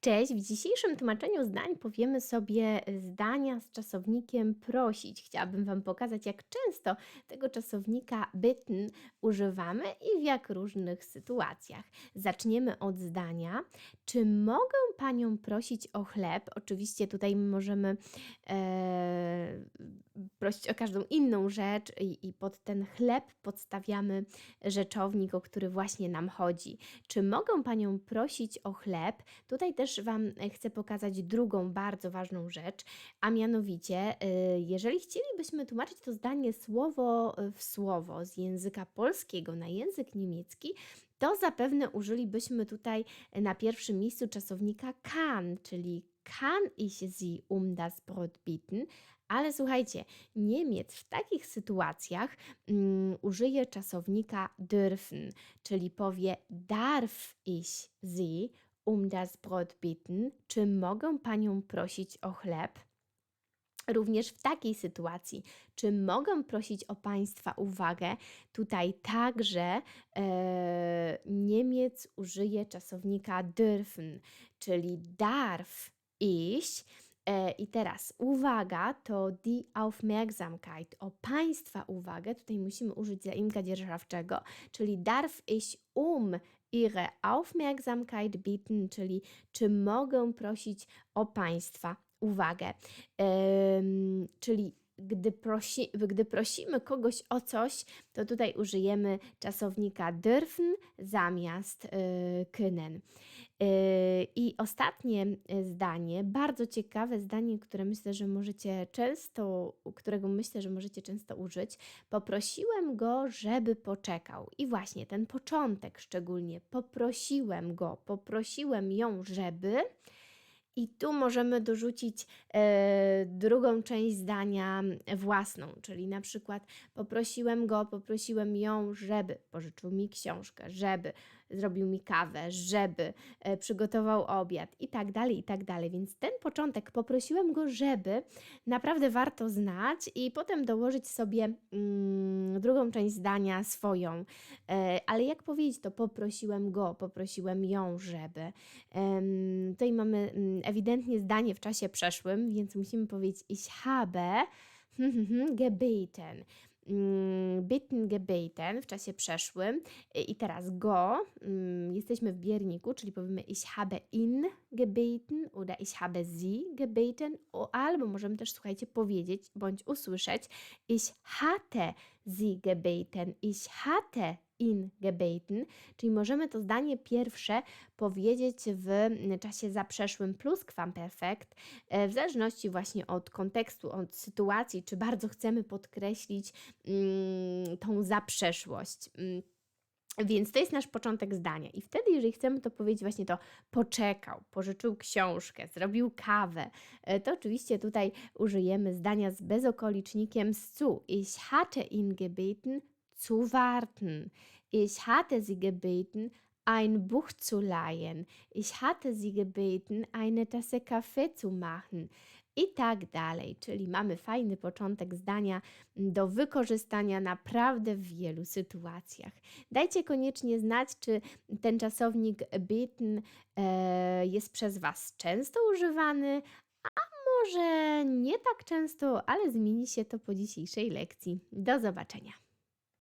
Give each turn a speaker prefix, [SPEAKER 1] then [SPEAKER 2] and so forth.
[SPEAKER 1] Cześć, w dzisiejszym tłumaczeniu zdań powiemy sobie zdania z czasownikiem prosić. Chciałabym Wam pokazać, jak często tego czasownika bitten używamy i w jak różnych sytuacjach. Zaczniemy od zdania. Czy mogę Panią prosić o chleb? Oczywiście tutaj możemy e, prosić o każdą inną rzecz i, i pod ten chleb podstawiamy rzeczownik, o który właśnie nam chodzi. Czy mogę Panią prosić o chleb? Tutaj też Wam chcę pokazać drugą bardzo ważną rzecz, a mianowicie, y, jeżeli chcielibyśmy tłumaczyć to zdanie słowo w słowo z języka polskiego na język niemiecki, to zapewne użylibyśmy tutaj na pierwszym miejscu czasownika kann, czyli kann ich Sie um das Brot bitten, ale słuchajcie, Niemiec w takich sytuacjach um, użyje czasownika dürfen, czyli powie darf ich Sie um das Brot bitten? Czy mogę Panią prosić o chleb? Również w takiej sytuacji, czy mogę prosić o Państwa uwagę? Tutaj także e, Niemiec użyje czasownika dürfen, czyli darf iść. E, I teraz uwaga to die Aufmerksamkeit, o Państwa uwagę. Tutaj musimy użyć zaimka dzierżawczego, czyli darf ich um Ihre Aufmerksamkeit bitten, czyli czy mogę prosić o Państwa uwagę. Czyli gdy, prosi, gdy prosimy kogoś o coś, to tutaj użyjemy czasownika dürfen zamiast y, können. Y, I ostatnie zdanie, bardzo ciekawe zdanie, które myślę, że możecie często, którego myślę, że możecie często użyć. Poprosiłem go, żeby poczekał. I właśnie ten początek szczególnie. Poprosiłem go, poprosiłem ją, żeby. I tu możemy dorzucić e, drugą część zdania własną, czyli na przykład poprosiłem go, poprosiłem ją, żeby pożyczył mi książkę, żeby zrobił mi kawę, żeby e, przygotował obiad i tak dalej, i tak dalej. Więc ten początek poprosiłem go, żeby naprawdę warto znać i potem dołożyć sobie mm, drugą część zdania swoją. E, ale jak powiedzieć to poprosiłem go, poprosiłem ją, żeby. E, tutaj mamy mm, ewidentnie zdanie w czasie przeszłym, więc musimy powiedzieć ich habe gebeten. Mm, bitten gebeten w czasie przeszłym. I teraz go. Mm, jesteśmy w bierniku, czyli powiemy ich habe ihn gebeten oder ich habe sie gebeten. Albo możemy też słuchajcie powiedzieć bądź usłyszeć ich hatte sie gebeten, ich hatte in gebeten, czyli możemy to zdanie pierwsze powiedzieć w czasie zaprzeszłym plus kwamperfekt, e, w zależności właśnie od kontekstu, od sytuacji, czy bardzo chcemy podkreślić mm, tą zaprzeszłość. Mm. Więc to jest nasz początek zdania. I wtedy, jeżeli chcemy to powiedzieć właśnie to poczekał, pożyczył książkę, zrobił kawę, e, to oczywiście tutaj użyjemy zdania z bezokolicznikiem zu. Ich hatte ihn gebeten, zu warten. Ich hatte sie gebeten, ein Buch zu leihen. Ich hatte sie gebeten, eine Tasse Kaffee zu machen. I tak dalej, czyli mamy fajny początek zdania do wykorzystania naprawdę w wielu sytuacjach. Dajcie koniecznie znać, czy ten czasownik beten e, jest przez Was często używany, a może nie tak często, ale zmieni się to po dzisiejszej lekcji. Do zobaczenia.